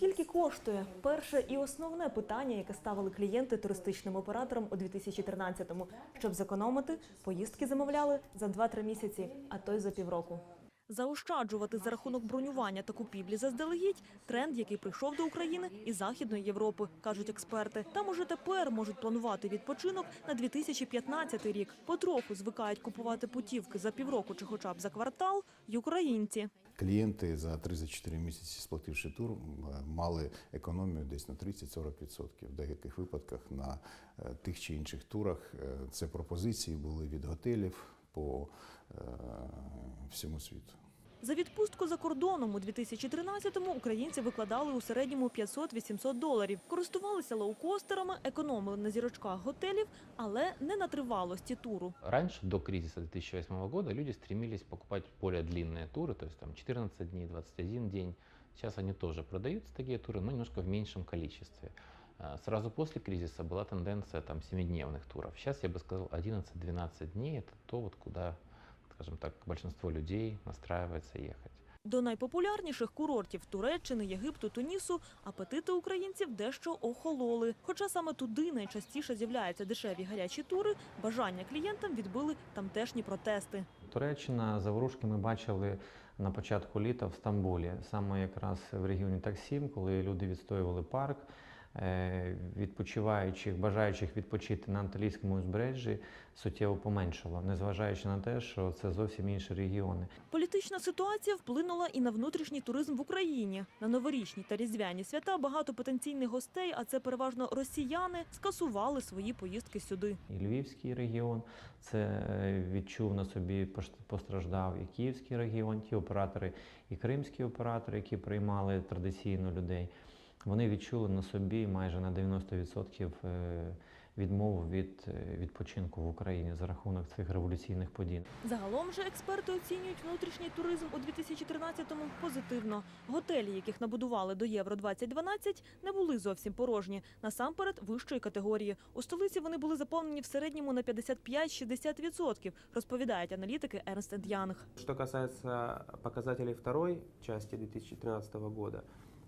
Скільки коштує? Перше і основне питання, яке ставили клієнти туристичним операторам у 2013-му. Щоб зекономити, поїздки замовляли за 2-3 місяці, а то й за півроку. Заощаджувати за рахунок бронювання та купівлі заздалегідь – тренд, який прийшов до України і Західної Європи, кажуть експерти. Там уже тепер можуть планувати відпочинок на 2015 рік. Потроху звикають купувати путівки за півроку чи хоча б за квартал й українці. Клієнти за 34 місяці, сплативши тур, мали економію десь на 30-40%. В деяких випадках на е, тих чи інших турах е, це пропозиції були від готелів по е, всьому світу. За відпустку за кордоном у 2013-му українці викладали у середньому 500-800 доларів. Користувалися лоукостерами, економили на зірочках готелів, але не на тривалості туру. Раньше, до кризиса 2008 года, люди стремились покупать более длинные туры, то есть там 14 дней, 21 день. Сейчас они тоже продаются, такие туры, но немножко в меньшем количестве. А, Сразу после кризиса была тенденция там 7-дневных туров. Сейчас я бы сказал 11-12 дней – это то, вот куда, скажем так, большинство людей настраивается ехать. До найпопулярніших курортів Туреччини, Єгипту, Тунісу апетити українців дещо охололи. Хоча саме туди найчастіше з'являються дешеві гарячі тури, бажання клієнтам відбили тамтешні протести. Туреччина заворушки ми бачили на початку літа в Стамбулі, саме якраз в регіоні Таксім, коли люди відстоювали парк. е, Відпочиваючих, бажаючих відпочити на Анталійському узбережжі суттєво поменшало, незважаючи на те, що це зовсім інші регіони. Політична ситуація вплинула і на внутрішній туризм в Україні. На новорічні та різдвяні свята багато потенційних гостей, а це переважно росіяни, скасували свої поїздки сюди. І Львівський регіон це е, відчув на собі постраждав і Київський регіон, ті оператори, і кримські оператори, які приймали традиційно людей. Вони відчули на собі майже на 90% е, відмову від е, відпочинку в Україні за рахунок цих революційних подій. Загалом же експерти оцінюють внутрішній туризм у 2013-му позитивно. Готелі, яких набудували до Євро 2012, не були зовсім порожні. Насамперед вищої категорії. У столиці вони були заповнені в середньому на 55-60%, розповідають аналітики Ernst Young. Что касается показателей второй части 2013 года,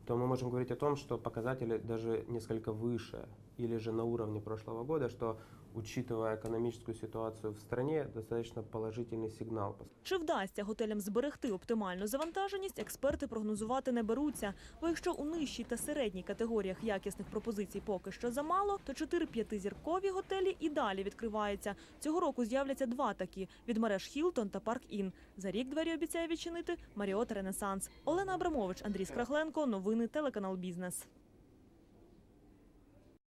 то мы можем говорить о том, что показатели даже несколько выше или же на уровне прошлого года, что, учитывая экономическую ситуацию в стране, достаточно положительный сигнал. Чи вдасться готелям зберегти оптимальну завантаженість, експерти прогнозувати не беруться. Бо якщо у нижчій та середній категоріях якісних пропозицій поки що замало, то 4-5 зіркові готелі і далі відкриваються. Цього року з'являться два такі від мереж Хілтон та Парк Ін. За рік двері обіцяє відчинити Маріот Ренесанс. Олена Абрамович, Андрій Скрахленко. Новини телеканал Бізнес.